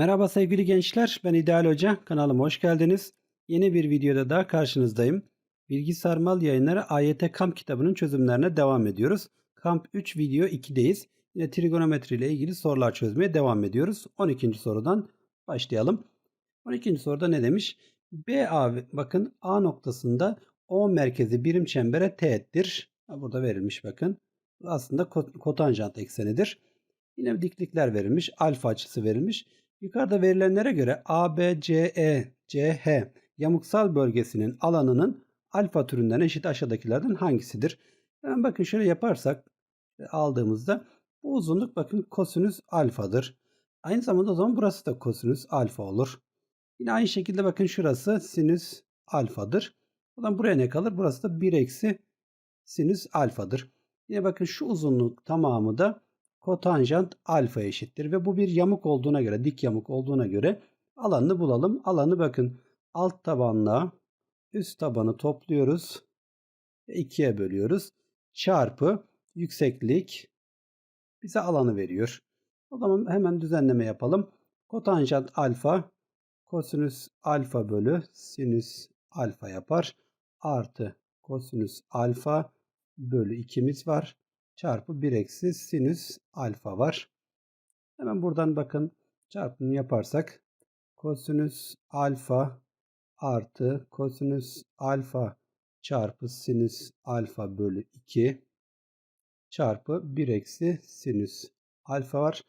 Merhaba sevgili gençler, ben İdeal Hoca. Kanalıma hoş geldiniz. Yeni bir videoda daha karşınızdayım. Bilgi Sarmal Yayınları AYT Kamp kitabının çözümlerine devam ediyoruz. Kamp 3 video 2'deyiz. Yine trigonometri ile ilgili sorular çözmeye devam ediyoruz. 12. sorudan başlayalım. 12. soruda ne demiş? BA bakın A noktasında O merkezi birim çembere teğettir. Burada verilmiş bakın. Aslında ko- kotanjant eksenidir. Yine diklikler verilmiş. Alfa açısı verilmiş. Yukarıda verilenlere göre ABCE, CH yamuksal bölgesinin alanının alfa türünden eşit aşağıdakilerden hangisidir? Hemen bakın şöyle yaparsak e, aldığımızda bu uzunluk bakın kosinüs alfadır. Aynı zamanda o zaman burası da kosinüs alfa olur. Yine aynı şekilde bakın şurası sinüs alfadır. Zaman buraya ne kalır? Burası da 1 eksi sinüs alfadır. Yine bakın şu uzunluk tamamı da kotanjant alfa eşittir. Ve bu bir yamuk olduğuna göre, dik yamuk olduğuna göre alanını bulalım. Alanı bakın alt tabanla üst tabanı topluyoruz. İkiye bölüyoruz. Çarpı yükseklik bize alanı veriyor. O zaman hemen düzenleme yapalım. Kotanjant alfa kosinüs alfa bölü sinüs alfa yapar. Artı kosinüs alfa bölü 2'miz var. Çarpı 1 eksi sinüs alfa var. Hemen buradan bakın çarpımını yaparsak kosinüs alfa artı kosinüs alfa çarpı sinüs alfa bölü 2 çarpı 1 eksi sinüs alfa var.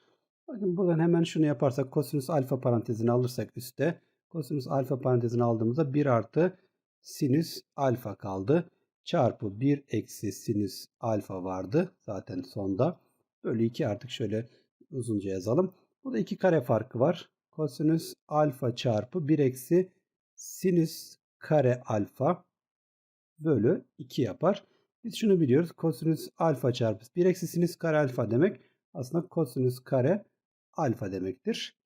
Bakın buradan hemen şunu yaparsak kosinüs alfa parantezini alırsak üstte kosinüs alfa parantezini aldığımızda 1 artı sinüs alfa kaldı. Çarpı 1 eksi sinüs alfa vardı zaten sonda. Bölü 2 artık şöyle uzunca yazalım. Burada 2 kare farkı var. Kosinüs alfa çarpı 1 eksi sinüs kare alfa bölü 2 yapar. Biz şunu biliyoruz. Kosinüs alfa çarpı 1 eksi sinüs kare alfa demek aslında kosinüs kare alfa demektir.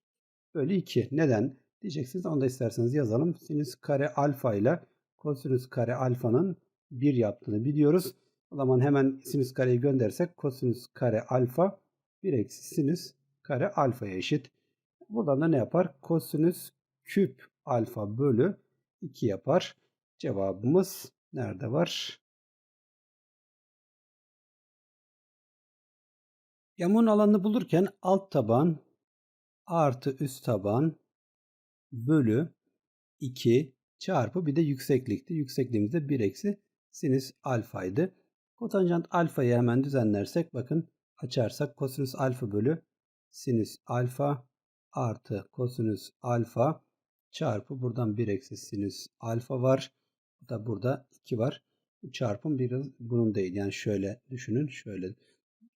Bölü 2. Neden? Diyeceksiniz onu da isterseniz yazalım. Sinüs kare alfa ile kosinüs kare alfanın 1 yaptığını biliyoruz. O zaman hemen sinüs kareyi göndersek kosinüs kare alfa 1 eksi sinüs kare alfaya eşit. Buradan da ne yapar? Kosinüs küp alfa bölü 2 yapar. Cevabımız nerede var? Yamuğun alanını bulurken alt taban artı üst taban bölü 2 çarpı bir de yükseklikti. Yüksekliğimiz de 1 eksi sinüs alfaydı. Kotanjant alfayı hemen düzenlersek bakın açarsak kosinüs alfa bölü sinüs alfa artı kosinüs alfa çarpı buradan 1 eksi sinüs alfa var. Bu da burada 2 var. Çarpım biraz bunun değil. Yani şöyle düşünün. Şöyle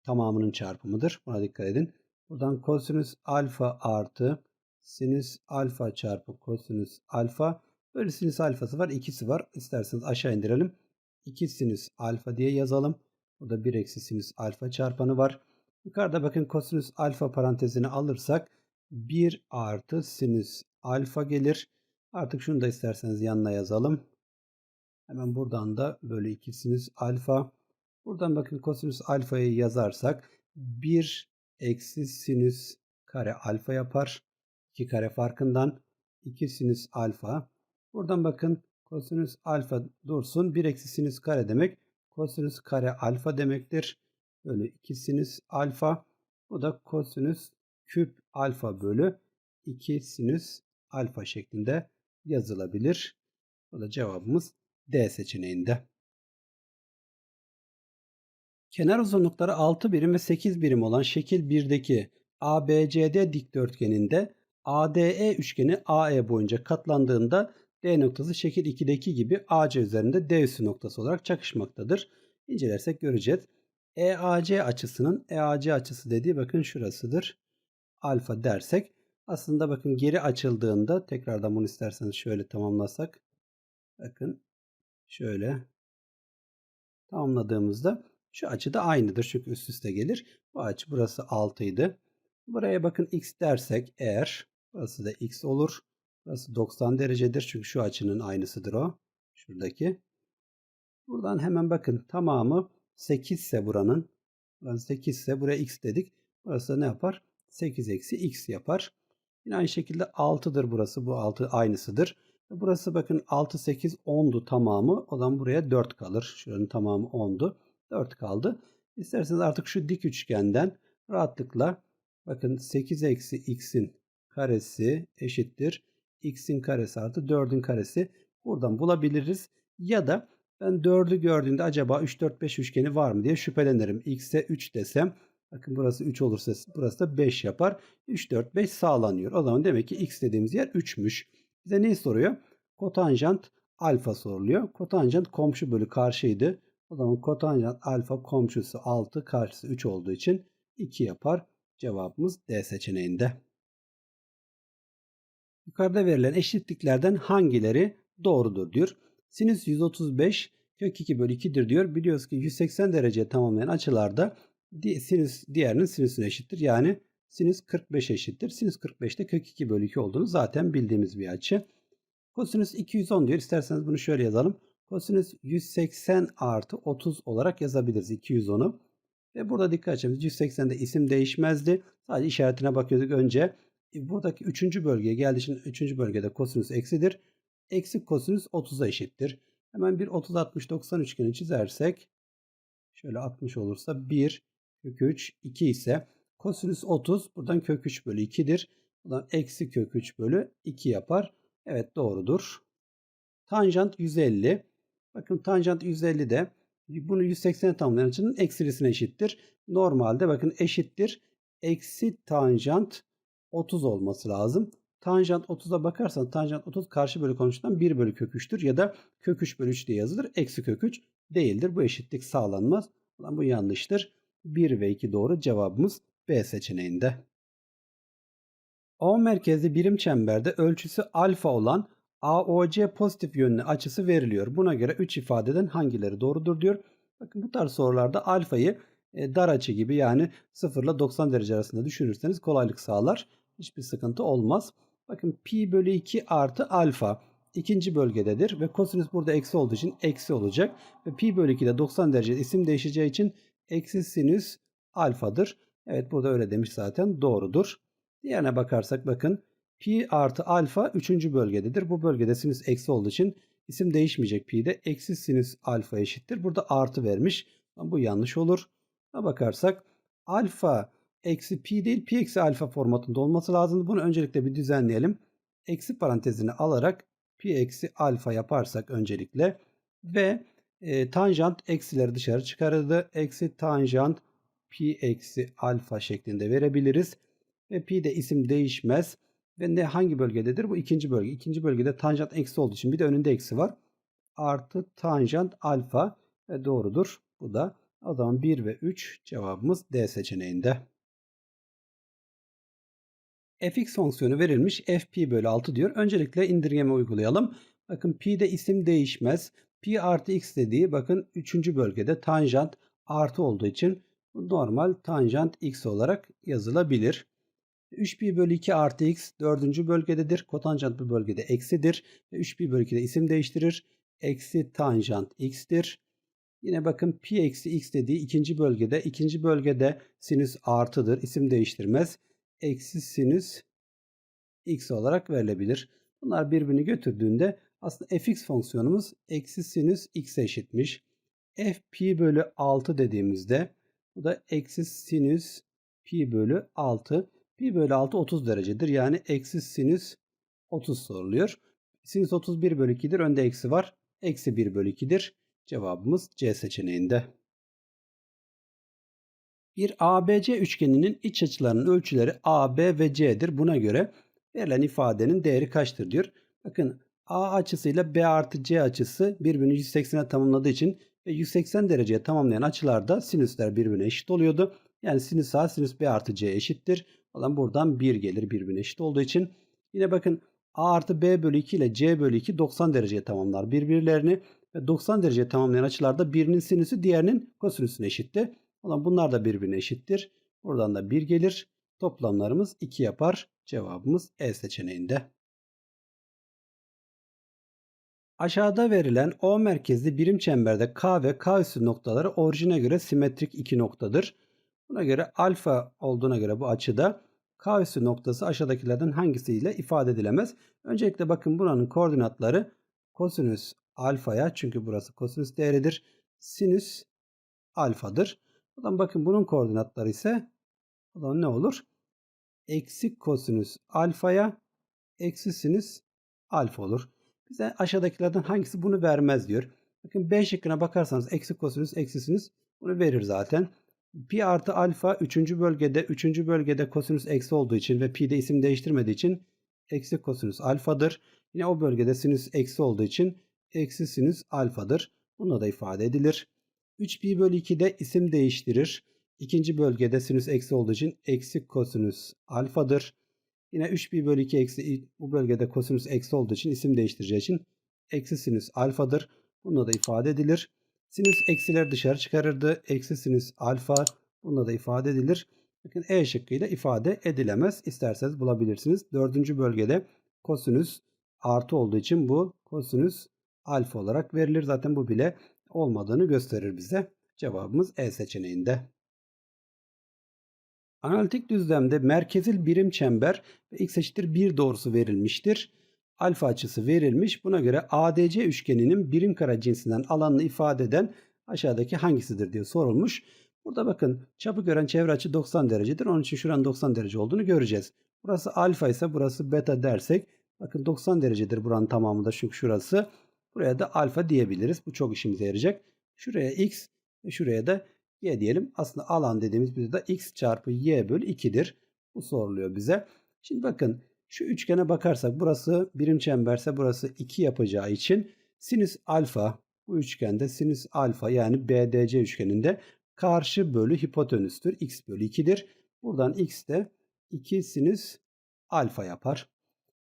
tamamının çarpımıdır. Buna dikkat edin. Buradan kosinüs alfa artı sinüs alfa çarpı kosinüs alfa Böyle sinüs alfası var. ikisi var. İsterseniz aşağı indirelim. 2 sinüs alfa diye yazalım. Burada 1 eksi sinüs alfa çarpanı var. Yukarıda bakın kosinüs alfa parantezini alırsak 1 artı sinüs alfa gelir. Artık şunu da isterseniz yanına yazalım. Hemen buradan da bölü 2 sinüs alfa. Buradan bakın kosinüs alfayı yazarsak 1 eksi sinüs kare alfa yapar. 2 kare farkından 2 sinüs alfa. Buradan bakın kosinüs alfa dursun. 1 eksi sinüs kare demek. Kosinüs kare alfa demektir. Bölü 2 sinüs alfa. Bu da kosinüs küp alfa bölü 2 sinüs alfa şeklinde yazılabilir. Bu da cevabımız D seçeneğinde. Kenar uzunlukları 6 birim ve 8 birim olan şekil 1'deki ABCD dikdörtgeninde ADE üçgeni AE boyunca katlandığında D noktası şekil 2'deki gibi AC üzerinde D üssü noktası olarak çakışmaktadır. İncelersek göreceğiz. EAC açısının EAC açısı dediği bakın şurasıdır. Alfa dersek aslında bakın geri açıldığında tekrardan bunu isterseniz şöyle tamamlasak. Bakın şöyle tamamladığımızda şu açı da aynıdır çünkü üst üste gelir. Bu açı burası 6 idi. Buraya bakın x dersek eğer burası da x olur. Burası 90 derecedir çünkü şu açının aynısıdır o. Şuradaki. Buradan hemen bakın tamamı 8 ise buranın. Burası 8 ise buraya x dedik. Burası da ne yapar? 8 eksi x yapar. Yine aynı şekilde 6'dır burası. Bu 6 aynısıdır. Burası bakın 6, 8, 10'du tamamı. O zaman buraya 4 kalır. Şuranın tamamı 10'du. 4 kaldı. İsterseniz artık şu dik üçgenden rahatlıkla bakın 8 eksi x'in karesi eşittir. X'in karesi artı 4'ün karesi buradan bulabiliriz. Ya da ben 4'ü gördüğümde acaba 3, 4, 5 üçgeni var mı diye şüphelenirim. x'e 3 desem bakın burası 3 olursa burası da 5 yapar. 3, 4, 5 sağlanıyor. O zaman demek ki x dediğimiz yer 3'müş. Bize neyi soruyor? Kotanjant alfa soruluyor. Kotanjant komşu bölü karşıydı. O zaman kotanjant alfa komşusu 6 karşısı 3 olduğu için 2 yapar. Cevabımız D seçeneğinde. Yukarıda verilen eşitliklerden hangileri doğrudur diyor. Sinüs 135 kök 2 bölü 2'dir diyor. Biliyoruz ki 180 derece tamamlayan açılarda sinüs diğerinin sinüsüne eşittir. Yani sinüs 45 eşittir. Sinüs 45'te kök 2 bölü 2 olduğunu zaten bildiğimiz bir açı. Kosinüs 210 diyor. İsterseniz bunu şöyle yazalım. Kosinüs 180 artı 30 olarak yazabiliriz 210'u. Ve burada dikkat edeceğimiz 180'de isim değişmezdi. Sadece işaretine bakıyorduk önce. E, buradaki 3. bölgeye geldiği için 3. bölgede kosinüs eksidir. Eksi kosinüs 30'a eşittir. Hemen bir 30 60 90 üçgeni çizersek şöyle 60 olursa 1 kök 3 2 ise kosinüs 30 buradan kök 3 bölü 2'dir. Buradan eksi kök 3 bölü 2 yapar. Evet doğrudur. Tanjant 150. Bakın tanjant 150 de bunu 180'e tamamlayan açının eksilisine eşittir. Normalde bakın eşittir. Eksi tanjant 30 olması lazım. Tanjant 30'a bakarsan tanjant 30 karşı bölü komşudan 1 bölü kök 3'tür ya da kök 3 bölü 3 diye yazılır. Eksi kök 3 değildir. Bu eşitlik sağlanmaz. Ulan bu yanlıştır. 1 ve 2 doğru cevabımız B seçeneğinde. O merkezli birim çemberde ölçüsü alfa olan AOC pozitif yönlü açısı veriliyor. Buna göre 3 ifadeden hangileri doğrudur diyor. Bakın bu tarz sorularda alfayı e, dar açı gibi yani 0 ile 90 derece arasında düşünürseniz kolaylık sağlar. Hiçbir sıkıntı olmaz. Bakın pi bölü 2 artı alfa ikinci bölgededir ve kosinüs burada eksi olduğu için eksi olacak. Ve pi bölü 2 de 90 derece isim değişeceği için eksi sinüs alfadır. Evet burada öyle demiş zaten doğrudur. Diğerine bakarsak bakın pi artı alfa 3. bölgededir. Bu bölgede sinüs eksi olduğu için isim değişmeyecek pi de eksi sinüs alfa eşittir. Burada artı vermiş. Bu yanlış olur. Bakarsak alfa eksi pi değil pi eksi alfa formatında olması lazım. Bunu öncelikle bir düzenleyelim. Eksi parantezini alarak pi eksi alfa yaparsak öncelikle ve e, tanjant eksileri dışarı çıkarıldı. Eksi tanjant pi eksi alfa şeklinde verebiliriz. Ve pi de isim değişmez. Ve ne hangi bölgededir? Bu ikinci bölge. İkinci bölgede tanjant eksi olduğu için bir de önünde eksi var. Artı tanjant alfa ve doğrudur. Bu da o zaman 1 ve 3 cevabımız D seçeneğinde. fx fonksiyonu verilmiş f pi bölü 6 diyor. Öncelikle indirgeme uygulayalım. Bakın pi'de isim değişmez. Pi artı x dediği bakın 3. bölgede tanjant artı olduğu için normal tanjant x olarak yazılabilir. 3pi bölü 2 artı x 4. bölgededir. Kotanjant bu bölgede eksidir. 3pi bölü 2'de isim değiştirir. Eksi tanjant x'tir. Yine bakın pi eksi x dediği ikinci bölgede. ikinci bölgede sinüs artıdır. İsim değiştirmez. Eksi sinüs x olarak verilebilir. Bunlar birbirini götürdüğünde aslında fx fonksiyonumuz eksi sinüs x'e eşitmiş. f pi bölü 6 dediğimizde bu da eksi sinüs pi bölü 6. Pi bölü 6 30 derecedir. Yani eksi sinüs 30 soruluyor. Sinüs 31 bölü 2'dir. Önde eksi var. Eksi 1 bölü 2'dir. Cevabımız C seçeneğinde. Bir ABC üçgeninin iç açılarının ölçüleri AB ve C'dir. Buna göre verilen ifadenin değeri kaçtır diyor. Bakın A açısıyla B artı C açısı birbirini 180'e tamamladığı için ve 180 dereceye tamamlayan açılarda sinüsler birbirine eşit oluyordu. Yani sinüs A sinüs B artı C eşittir. Olan buradan 1 gelir birbirine eşit olduğu için. Yine bakın A artı B bölü 2 ile C bölü 2 90 dereceye tamamlar birbirlerini. Ve 90 dereceye tamamlayan açılarda birinin sinüsü diğerinin kosinüsüne eşitti. Olan bunlar da birbirine eşittir. Buradan da 1 gelir. Toplamlarımız 2 yapar. Cevabımız E seçeneğinde. Aşağıda verilen O merkezli birim çemberde K ve K üssü noktaları orijine göre simetrik iki noktadır. Buna göre alfa olduğuna göre bu açıda K üssü noktası aşağıdakilerden hangisiyle ifade edilemez? Öncelikle bakın buranın koordinatları kosinüs alfaya çünkü burası kosinüs değeridir. Sinüs alfadır. O zaman bakın bunun koordinatları ise o zaman ne olur? Eksi kosinüs alfaya eksi sinüs alfa olur. Bize aşağıdakilerden hangisi bunu vermez diyor. Bakın B şıkkına bakarsanız eksi kosinüs eksi sinüs bunu verir zaten. Pi artı alfa 3. bölgede 3. bölgede kosinüs eksi olduğu için ve pi de isim değiştirmediği için eksi kosinüs alfadır. Yine o bölgede sinüs eksi olduğu için eksi sinüs alfadır. Bununla da ifade edilir. 3 pi bölü 2 de isim değiştirir. İkinci bölgede sinüs eksi olduğu için eksi kosinüs alfadır. Yine 3 pi bölü 2 eksi bu bölgede kosinüs eksi olduğu için isim değiştireceği için eksi sinüs alfadır. Bununla da ifade edilir. Sinüs eksiler dışarı çıkarırdı. Eksi sinüs alfa bununla da ifade edilir. Bakın E şıkkıyla ifade edilemez. İsterseniz bulabilirsiniz. Dördüncü bölgede kosinüs artı olduğu için bu kosinüs alfa olarak verilir. Zaten bu bile olmadığını gösterir bize. Cevabımız E seçeneğinde. Analitik düzlemde merkezil birim çember ve x eşittir 1 doğrusu verilmiştir. Alfa açısı verilmiş. Buna göre ADC üçgeninin birim kare cinsinden alanını ifade eden aşağıdaki hangisidir diye sorulmuş. Burada bakın çapı gören çevre açı 90 derecedir. Onun için şuranın 90 derece olduğunu göreceğiz. Burası alfa ise burası beta dersek bakın 90 derecedir buranın tamamı da çünkü şurası. Buraya da alfa diyebiliriz. Bu çok işimize yarayacak. Şuraya x şuraya da y diyelim. Aslında alan dediğimiz bizde de x çarpı y bölü 2'dir. Bu soruluyor bize. Şimdi bakın şu üçgene bakarsak burası birim çemberse burası 2 yapacağı için sinüs alfa bu üçgende sinüs alfa yani BDC üçgeninde karşı bölü hipotenüstür. x bölü 2'dir. Buradan x de 2 sinüs alfa yapar.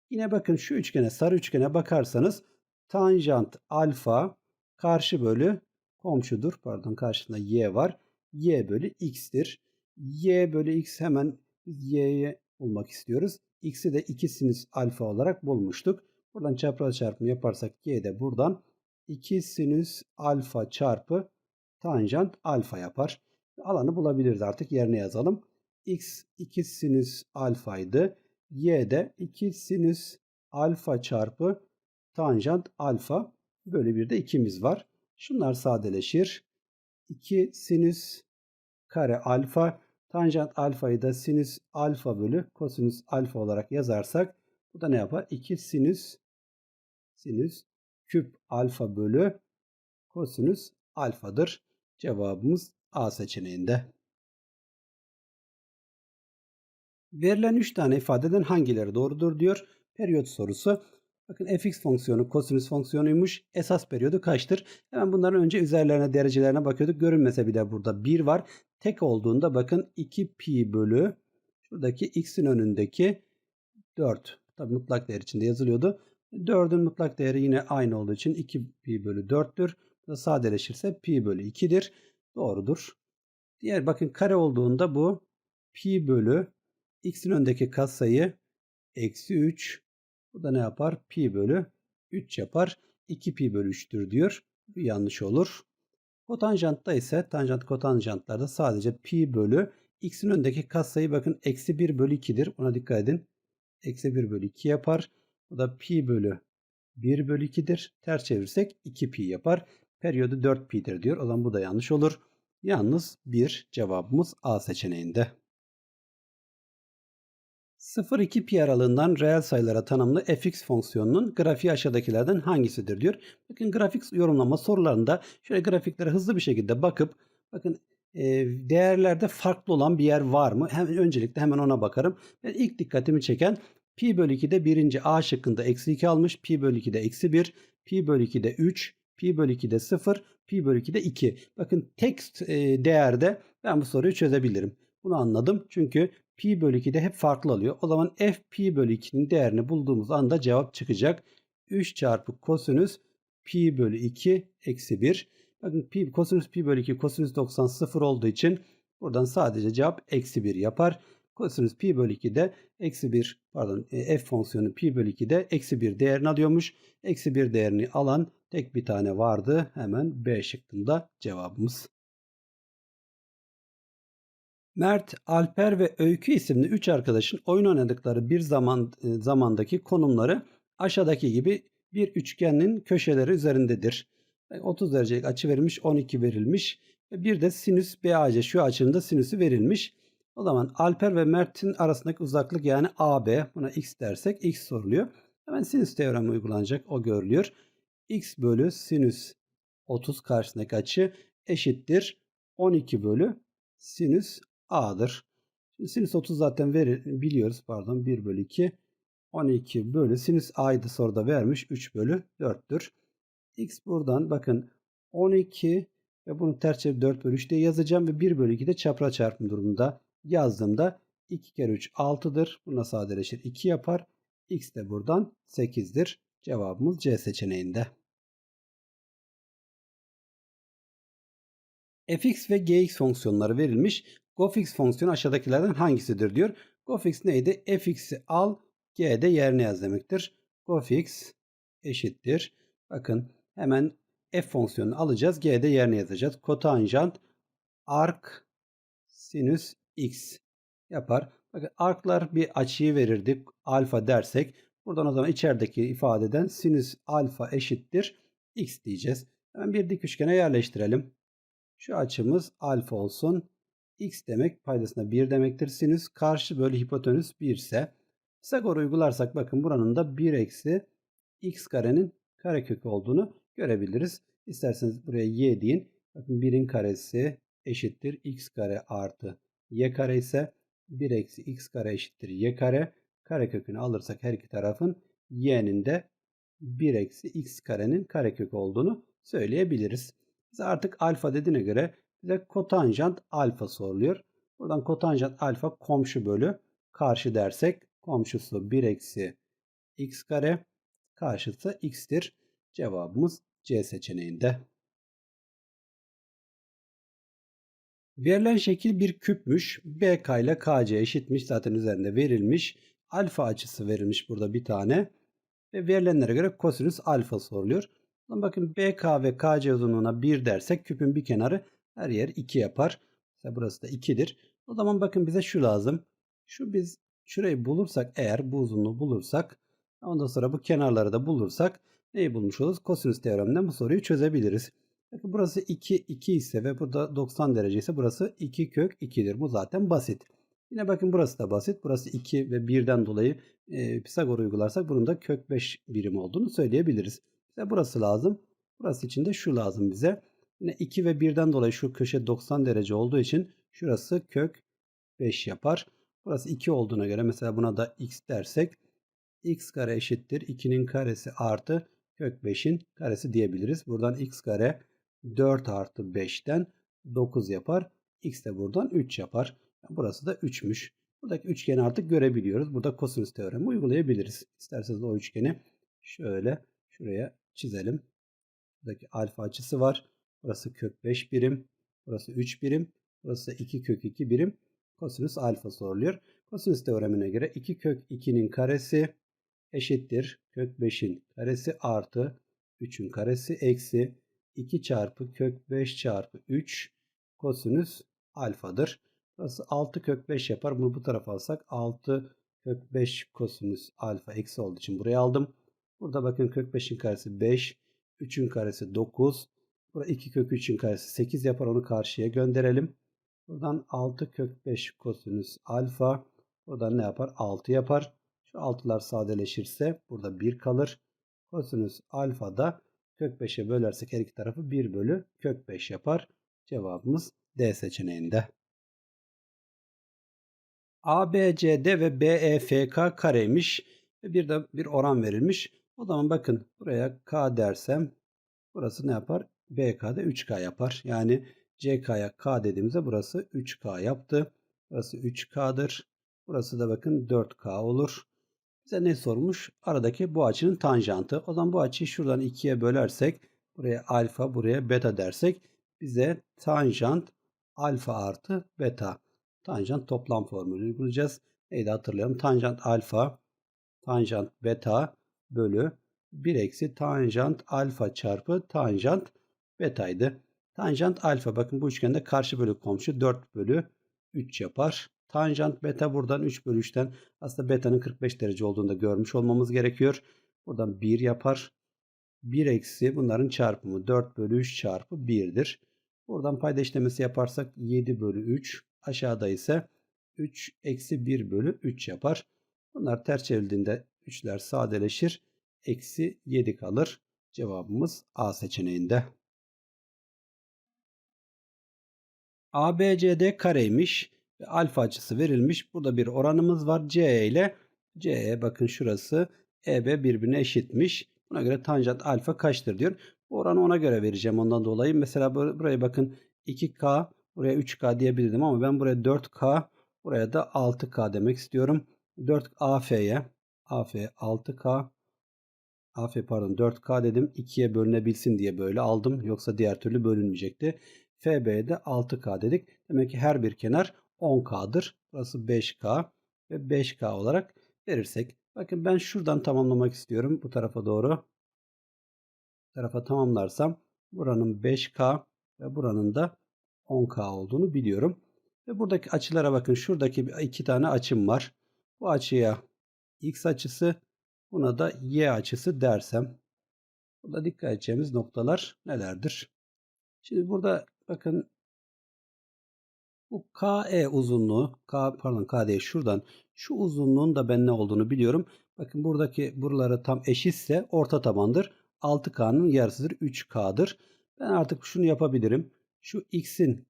Yine bakın şu üçgene sarı üçgene bakarsanız tanjant alfa karşı bölü komşudur. Pardon karşısında y var. y bölü x'tir. y bölü x hemen y'yi bulmak istiyoruz. x'i de 2 sinüs alfa olarak bulmuştuk. Buradan çapraz çarpımı yaparsak y de buradan 2 sinüs alfa çarpı tanjant alfa yapar. Alanı bulabiliriz artık yerine yazalım. x 2 sinüs alfaydı. y de 2 sinüs alfa çarpı tanjant alfa böyle bir de 2'miz var. Şunlar sadeleşir. 2 sinüs kare alfa tanjant alfayı da sinüs alfa bölü kosinüs alfa olarak yazarsak bu da ne yapar? 2 sinüs sinüs küp alfa bölü kosinüs alfadır. Cevabımız A seçeneğinde. Verilen 3 tane ifadeden hangileri doğrudur diyor. Periyot sorusu. Bakın fx fonksiyonu kosinüs fonksiyonuymuş. Esas periyodu kaçtır? Hemen bunların önce üzerlerine derecelerine bakıyorduk. Görünmese bile burada 1 var. Tek olduğunda bakın 2 pi bölü şuradaki x'in önündeki 4. Tabi mutlak değer içinde yazılıyordu. 4'ün mutlak değeri yine aynı olduğu için 2 pi bölü 4'tür. Bu da sadeleşirse pi bölü 2'dir. Doğrudur. Diğer bakın kare olduğunda bu pi bölü x'in önündeki katsayı eksi 3 bu da ne yapar? Pi bölü 3 yapar. 2 pi bölü 3'tür diyor. Yanlış olur. Kotanjantta ise tanjant kotanjantlarda sadece pi bölü x'in önündeki katsayı bakın eksi 1 bölü 2'dir. Buna dikkat edin. Eksi 1 bölü 2 yapar. Bu da pi bölü 1 bölü 2'dir. Ters çevirirsek 2 pi yapar. Periyodu 4 pi'dir diyor. O zaman bu da yanlış olur. Yalnız 1 cevabımız A seçeneğinde. 0-2 pi aralığından reel sayılara tanımlı fx fonksiyonunun grafiği aşağıdakilerden hangisidir diyor. Bakın grafik yorumlama sorularında şöyle grafiklere hızlı bir şekilde bakıp bakın e, değerlerde farklı olan bir yer var mı? Hemen öncelikle hemen ona bakarım. Ben ilk dikkatimi çeken pi bölü 2'de birinci A şıkkında eksi 2 almış. Pi bölü 2'de eksi 1. Pi bölü 2'de 3. Pi bölü 2'de 0. Pi bölü 2'de 2. Bakın tek e, değerde ben bu soruyu çözebilirim. Bunu anladım. Çünkü pi bölü 2 de hep farklı alıyor. O zaman f pi bölü 2'nin değerini bulduğumuz anda cevap çıkacak. 3 çarpı kosinüs pi bölü 2 eksi 1. Bakın pi, kosinüs pi bölü 2 kosinüs 90 0 olduğu için buradan sadece cevap eksi 1 yapar. Kosinüs pi bölü 2 de eksi 1 pardon e, f fonksiyonu pi bölü 2 de eksi 1 değerini alıyormuş. Eksi 1 değerini alan tek bir tane vardı. Hemen B şıkkında cevabımız. Mert, Alper ve Öykü isimli 3 arkadaşın oyun oynadıkları bir zaman e, zamandaki konumları aşağıdaki gibi bir üçgenin köşeleri üzerindedir. E, 30 derecelik açı verilmiş, 12 verilmiş ve bir de sinüs BAC şu açının da sinüsü verilmiş. O zaman Alper ve Mert'in arasındaki uzaklık yani AB buna x dersek x soruluyor. Hemen sinüs teoremi uygulanacak o görülüyor. x bölü sinüs 30 karşısındaki açı eşittir 12 bölü sinüs a'dır. Şimdi sinüs 30 zaten verir, biliyoruz pardon 1 bölü 2 12 bölü sinüs a'ydı soruda vermiş 3 bölü 4'tür. x buradan bakın 12 ve bunu ters çevirip 4 bölü 3 diye yazacağım ve 1 bölü 2 de çapraz çarpım durumunda yazdığımda 2 kere 3 6'dır. Buna sadeleşir 2 yapar. X de buradan 8'dir. Cevabımız C seçeneğinde. fx ve gx fonksiyonları verilmiş. Gofx fonksiyonu aşağıdakilerden hangisidir diyor. gofx neydi? fx'i al, g'de yerine yaz demektir. gofx eşittir. Bakın hemen f fonksiyonunu alacağız. G'de yerine yazacağız. Kotanjant arc sinüs x yapar. Bakın arklar bir açıyı verirdik. Alfa dersek buradan o zaman içerideki ifadeden sinüs alfa eşittir x diyeceğiz. Hemen bir dik üçgene yerleştirelim. Şu açımız alfa olsun. X demek paydasında 1 demektir. Sinüs karşı bölü hipotenüs 1 ise Pisagor uygularsak bakın buranın da 1 eksi x karenin karekökü olduğunu görebiliriz. İsterseniz buraya y deyin. Bakın 1'in karesi eşittir x kare artı y kare ise 1 eksi x kare eşittir y kare. Karekökünü alırsak her iki tarafın y'nin de 1 eksi x karenin karekök olduğunu söyleyebiliriz. Bize artık alfa dediğine göre bize kotanjant alfa soruluyor. Buradan kotanjant alfa komşu bölü karşı dersek komşusu 1 eksi x kare karşısı x'tir. Cevabımız C seçeneğinde. Verilen şekil bir küpmüş. BK ile KC eşitmiş. Zaten üzerinde verilmiş. Alfa açısı verilmiş burada bir tane. Ve verilenlere göre kosinüs alfa soruluyor. Bakın BK ve KC uzunluğuna 1 dersek küpün bir kenarı her yer 2 yapar. Mesela burası da 2'dir. O zaman bakın bize şu lazım. Şu biz şurayı bulursak eğer bu uzunluğu bulursak ondan sonra bu kenarları da bulursak neyi bulmuş oluruz? Kosinüs teoreminden bu soruyu çözebiliriz. Bakın burası 2, 2 ise ve burada 90 derece ise burası 2 kök 2'dir. Bu zaten basit. Yine bakın burası da basit. Burası 2 ve 1'den dolayı e, Pisagor uygularsak bunun da kök 5 birim olduğunu söyleyebiliriz. Bize burası lazım. Burası için de şu lazım bize. Yine 2 ve 1'den dolayı şu köşe 90 derece olduğu için şurası kök 5 yapar. Burası 2 olduğuna göre mesela buna da x dersek x kare eşittir 2'nin karesi artı kök 5'in karesi diyebiliriz. Buradan x kare 4 artı 5'ten 9 yapar. X de buradan 3 yapar. Burası da 3'müş. Buradaki üçgeni artık görebiliyoruz. Burada kosinüs teoremi uygulayabiliriz. İsterseniz o üçgeni şöyle şuraya çizelim. Buradaki alfa açısı var. Burası kök 5 birim. Burası 3 birim. Burası 2 kök 2 birim. Kosinüs alfa soruluyor. Kosinüs teoremine göre 2 kök 2'nin karesi eşittir. Kök 5'in karesi artı 3'ün karesi eksi 2 çarpı kök 5 çarpı 3 kosinüs alfadır. Burası 6 kök 5 yapar. Bunu bu tarafa alsak 6 kök 5 kosinüs alfa eksi olduğu için buraya aldım. Burada bakın kök 5'in karesi 5. 3'ün karesi 9. Burada 2 kök 3'ün karesi 8 yapar. Onu karşıya gönderelim. Buradan 6 kök 5 kosinüs alfa. Buradan ne yapar? 6 yapar. Şu 6'lar sadeleşirse burada 1 kalır. Kosinüs alfa da Kök 5'e bölersek her iki tarafı 1 bölü kök 5 yapar. Cevabımız D seçeneğinde. ABCD ve BEFK kareymiş. Bir de bir oran verilmiş. O zaman bakın buraya K dersem burası ne yapar? BK'da 3K yapar. Yani CK'ya K dediğimizde burası 3K yaptı. Burası 3K'dır. Burası da bakın 4K olur. Bize ne sormuş? Aradaki bu açının tanjantı. O zaman bu açıyı şuradan ikiye bölersek buraya alfa buraya beta dersek bize tanjant alfa artı beta. Tanjant toplam formülü uygulayacağız. Neydi hatırlayalım. Tanjant alfa tanjant beta bölü 1 eksi tanjant alfa çarpı tanjant betaydı. Tanjant alfa bakın bu üçgende karşı bölü komşu 4 bölü 3 yapar. Tanjant beta buradan 3 bölü 3'ten aslında beta'nın 45 derece olduğunu da görmüş olmamız gerekiyor. Buradan 1 yapar. 1 eksi bunların çarpımı 4 bölü 3 çarpı 1'dir. Buradan payda işlemesi yaparsak 7 bölü 3 aşağıda ise 3 eksi 1 bölü 3 yapar. Bunlar ters çevrildiğinde 3'ler sadeleşir. Eksi 7 kalır. Cevabımız A seçeneğinde. ABCD kareymiş alfa açısı verilmiş. Burada bir oranımız var. C ile CE bakın şurası EB birbirine eşitmiş. Buna göre tanjant alfa kaçtır diyor. Bu oranı ona göre vereceğim ondan dolayı. Mesela bur- buraya bakın 2K buraya 3K diyebilirdim ama ben buraya 4K buraya da 6K demek istiyorum. 4 AF'ye AF 6K AF pardon 4K dedim 2'ye bölünebilsin diye böyle aldım. Yoksa diğer türlü bölünmeyecekti. FB'ye de 6K dedik. Demek ki her bir kenar 10K'dır. Burası 5K ve 5K olarak verirsek. Bakın ben şuradan tamamlamak istiyorum bu tarafa doğru. Bu tarafa tamamlarsam buranın 5K ve buranın da 10K olduğunu biliyorum. Ve buradaki açılara bakın. Şuradaki iki tane açım var. Bu açıya X açısı buna da Y açısı dersem. Burada dikkat edeceğimiz noktalar nelerdir? Şimdi burada bakın bu KE uzunluğu, K pardon KD şuradan şu uzunluğun da ben ne olduğunu biliyorum. Bakın buradaki buraları tam eşitse orta tabandır. 6K'nın yarısıdır 3K'dır. Ben artık şunu yapabilirim. Şu X'in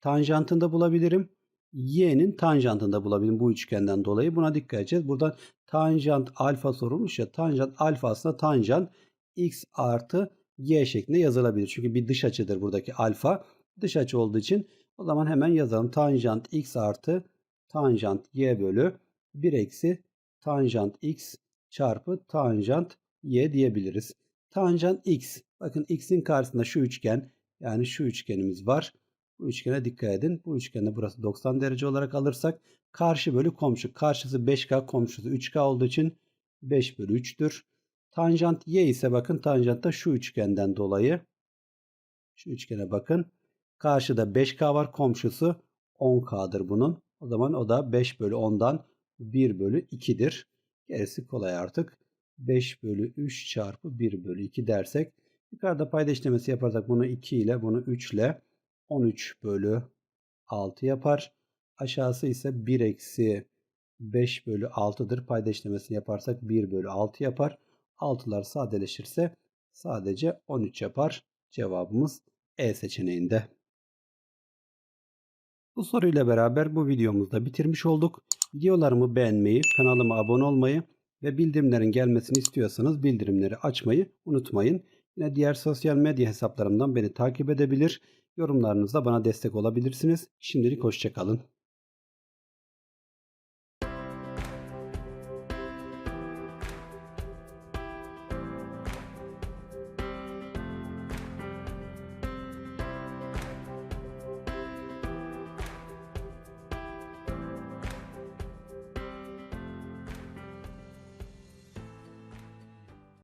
tanjantında bulabilirim. Y'nin tanjantında bulabilirim bu üçgenden dolayı. Buna dikkat edeceğiz. Buradan tanjant alfa sorulmuş ya. Tanjant alfa aslında tanjant x artı y şeklinde yazılabilir. Çünkü bir dış açıdır buradaki alfa. Dış açı olduğu için o zaman hemen yazalım. Tanjant x artı tanjant y bölü 1 eksi tanjant x çarpı tanjant y diyebiliriz. Tanjant x. Bakın x'in karşısında şu üçgen yani şu üçgenimiz var. Bu üçgene dikkat edin. Bu üçgende burası 90 derece olarak alırsak karşı bölü komşu. Karşısı 5K komşusu 3K olduğu için 5 bölü 3'tür. Tanjant y ise bakın tanjant da şu üçgenden dolayı. Şu üçgene bakın. Karşıda 5K var komşusu 10K'dır bunun. O zaman o da 5 bölü 10'dan 1 bölü 2'dir. Gerisi kolay artık. 5 bölü 3 çarpı 1 bölü 2 dersek. Yukarıda payda işlemesi yaparsak bunu 2 ile bunu 3 ile 13 bölü 6 yapar. Aşağısı ise 1 eksi 5 bölü 6'dır. Payda işlemesini yaparsak 1 bölü 6 yapar. 6'lar sadeleşirse sadece 13 yapar. Cevabımız E seçeneğinde. Bu soruyla beraber bu videomuzu da bitirmiş olduk. Videolarımı beğenmeyi, kanalıma abone olmayı ve bildirimlerin gelmesini istiyorsanız bildirimleri açmayı unutmayın. Yine diğer sosyal medya hesaplarımdan beni takip edebilir. Yorumlarınızla bana destek olabilirsiniz. Şimdilik hoşçakalın.